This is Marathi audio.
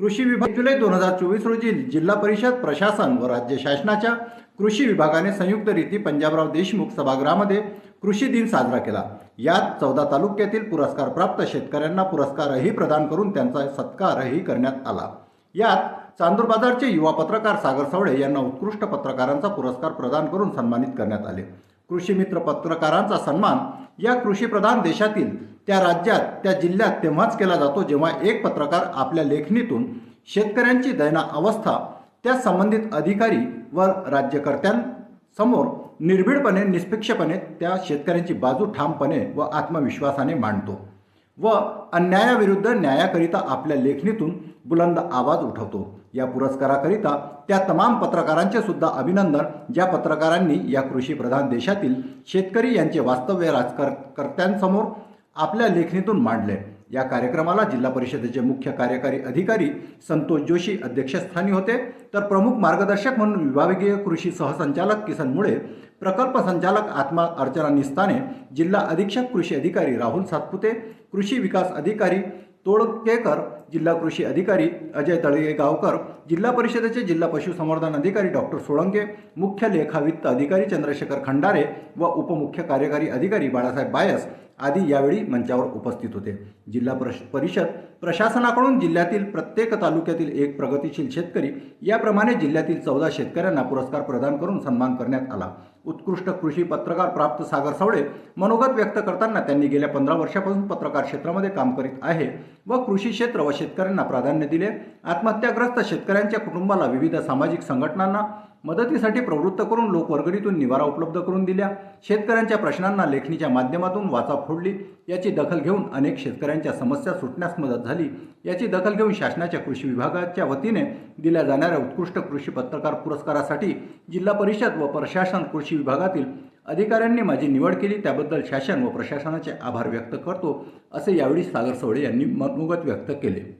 कृषी विभाग जुलै दोन हजार चोवीस रोजी जिल्हा परिषद प्रशासन व राज्य शासनाच्या कृषी विभागाने संयुक्तरीती पंजाबराव देशमुख सभागृहामध्ये कृषी दिन साजरा केला. यात चौदा तालुक्यातील पुरस्कार प्राप्त शेतकऱ्यांना पुरस्कारही प्रदान करून त्यांचा सत्कारही करण्यात आला. यात चांदूर बाजारचे युवा पत्रकार सागर सवळे यांना उत्कृष्ट पत्रकारांचा पुरस्कार प्रदान करून सन्मानित करण्यात आले. कृषी मित्र पत्रकारांचा सन्मान या कृषीप्रधान देशातील त्या राज्यात त्या जिल्ह्यात तेव्हाच केला जातो जेव्हा एक पत्रकार आपल्या लेखणीतून शेतकऱ्यांची दैना अवस्था त्या संबंधित अधिकारी व राज्यकर्त्यांसमोर निर्भीडपणे निष्पक्षपणे त्या शेतकऱ्यांची बाजू ठामपणे व आत्मविश्वासाने मांडतो. व अन्यायाविरुद्ध न्यायाकरिता आपल्या लेखणीतून बुलंद आवाज उठवतो. या पुरस्काराकरिता त्या तमाम पत्रकारांचे सुद्धा अभिनंदन ज्या पत्रकारांनी या कृषीप्रधान देशातील शेतकरी यांचे वास्तव्य राजकर्त्यांसमोर आपल्या लेखणीतून मांडले. या कार्यक्रमाला जिल्हा परिषदेचे मुख्य कार्यकारी अधिकारी संतोष जोशी अध्यक्षस्थानी होते. तर प्रमुख मार्गदर्शक म्हणून विभागीय कृषी सहसंचालक किसन मुळे प्रकल्प संचालक आत्मा अर्चना निस्ताने जिल्हा अधीक्षक कृषी अधिकारी राहुल सातपुते कृषी विकास अधिकारी तोडकेकर जिल्हा कृषी अधिकारी अजय तळेगावकर जिल्हा परिषदेचे जिल्हा पशुसंवर्धन अधिकारी डॉक्टर सोळंके मुख्य लेखा वित्त अधिकारी चंद्रशेखर खंडारे व उपमुख्य कार्यकारी अधिकारी बाळासाहेब बायस आदी यावेळी मंचावर उपस्थित होते. जिल्हा प्रश परिषद प्रशासनाकडून जिल्ह्यातील प्रत्येक तालुक्यातील एक प्रगतीशील शेतकरी याप्रमाणे जिल्ह्यातील चौदा शेतकऱ्यांना पुरस्कार प्रदान करून सन्मान करण्यात आला. उत्कृष्ट कृषी पत्रकार प्राप्त सागर सावळे मनोगत व्यक्त करताना त्यांनी गेल्या पंधरा वर्षापासून पत्रकार क्षेत्रामध्ये काम करीत आहे व कृषी क्षेत्र व शेतकऱ्यांना प्राधान्य दिले. आत्महत्याग्रस्त शेतकऱ्यांच्या कुटुंबाला विविध सामाजिक संघटनांना मदतीसाठी प्रवृत्त करून लोकवर्गणीतून निवारा उपलब्ध करून दिल्या. शेतकऱ्यांच्या प्रश्नांना लेखणीच्या माध्यमातून वाचा फोडली. याची दखल घेऊन अनेक शेतकऱ्यांच्या समस्या सुटण्यास मदत झाली. याची दखल घेऊन शासनाच्या कृषी विभागाच्या वतीने दिल्या जाणाऱ्या उत्कृष्ट कृषी पत्रकार पुरस्कारासाठी जिल्हा परिषद व प्रशासन कृषी विभागातील अधिकाऱ्यांनी माझी निवड केली. त्याबद्दल शासन व प्रशासनाचे आभार व्यक्त करतो असे यावेळी सागर सवळे यांनी मनोगत व्यक्त केले.